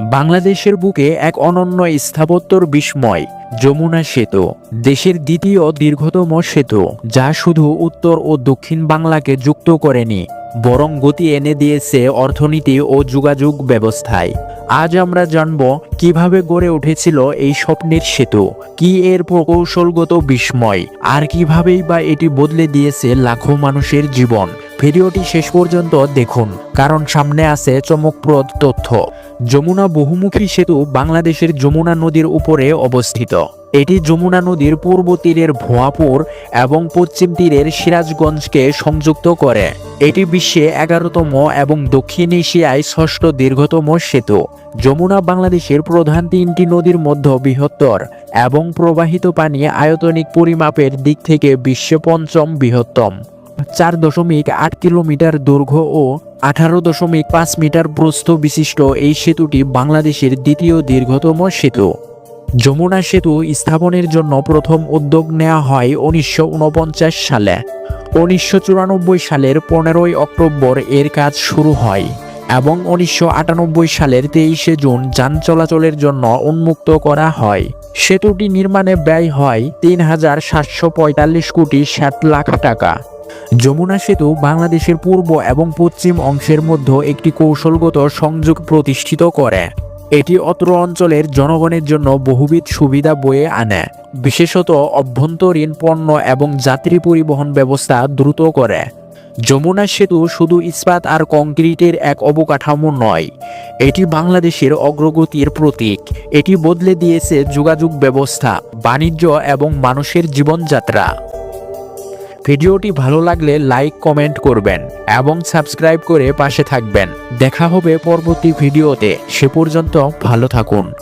বাংলাদেশের বুকে এক অনন্য স্থাপত্যর বিস্ময়, যমুনা সেতু, দেশের দ্বিতীয় দীর্ঘতম সেতু, যা শুধু উত্তর ও দক্ষিণ বাংলাকে যুক্ত করেনি, বরং গতি এনে দিয়েছে অর্থনীতি ও যোগাযোগ ব্যবস্থায়। আজ আমরা জানব কীভাবে গড়ে উঠেছিল এই স্বপ্নের সেতু, কি এর প্রকৌশলগত বিস্ময়, আর কিভাবেই বা এটি বদলে দিয়েছে লাখো মানুষের জীবন। ভিডিওটি শেষ পর্যন্ত দেখুন, কারণ সামনে আছে চমকপ্রদ তথ্য। যমুনা বহুমুখী সেতু বাংলাদেশের যমুনা নদীর উপরে অবস্থিত। এটি যমুনা নদীর পূর্ব তীরের ভুয়াপুর এবং পশ্চিম তীরের সিরাজগঞ্জকে সংযুক্ত করে। এটি বিশ্বে এগারোতম এবং দক্ষিণ এশিয়ায় ষষ্ঠ দীর্ঘতম সেতু। যমুনা বাংলাদেশের প্রধান তিনটি নদীর মধ্যে বৃহত্তর এবং প্রবাহিত পানি আয়তনিক পরিমাপের দিক থেকে বিশ্বে পঞ্চম বৃহত্তম। চার দশমিক আট কিলোমিটার দৈর্ঘ্য ও আঠারো দশমিক পাঁচ মিটার প্রস্থ বিশিষ্ট এই সেতুটি বাংলাদেশের দ্বিতীয় দীর্ঘতম সেতু। যমুনা সেতু স্থাপনের জন্য প্রথম উদ্যোগ নেওয়া হয় উনিশশো ঊনপঞ্চাশ সালে। উনিশশো চুরানব্বই সালের পনেরোই অক্টোবর এর কাজ শুরু হয় এবং উনিশশো আটানব্বই সালের তেইশে জুন যান চলাচলের জন্য উন্মুক্ত করা হয়। সেতুটি নির্মাণে ব্যয় হয় তিন হাজার সাতশো পঁয়তাল্লিশ কোটি ষাট লাখ টাকা। যমুনা সেতু বাংলাদেশের পূর্ব এবং পশ্চিম অংশের মধ্যে একটি কৌশলগত সংযোগ প্রতিষ্ঠিত করে। এটি অত্র অঞ্চলের জনগণের জন্য বহুবিধ সুবিধা বয়ে আনে। বিশেষত অভ্যন্তরীণ পণ্য এবং যাত্রী পরিবহন ব্যবস্থা দ্রুত করে। যমুনা সেতু শুধু ইস্পাত আর কংক্রিটের এক অবকাঠামো নয়, এটি বাংলাদেশের অগ্রগতির প্রতীক। এটি বদলে দিয়েছে যোগাযোগ ব্যবস্থা, বাণিজ্য এবং মানুষের জীবনযাত্রা। ভিডিওটি ভালো লাগলে লাইক, কমেন্ট করবেন এবং সাবস্ক্রাইব করে পাশে থাকবেন। দেখা হবে পরবর্তী ভিডিওতে। সে পর্যন্ত ভালো থাকুন।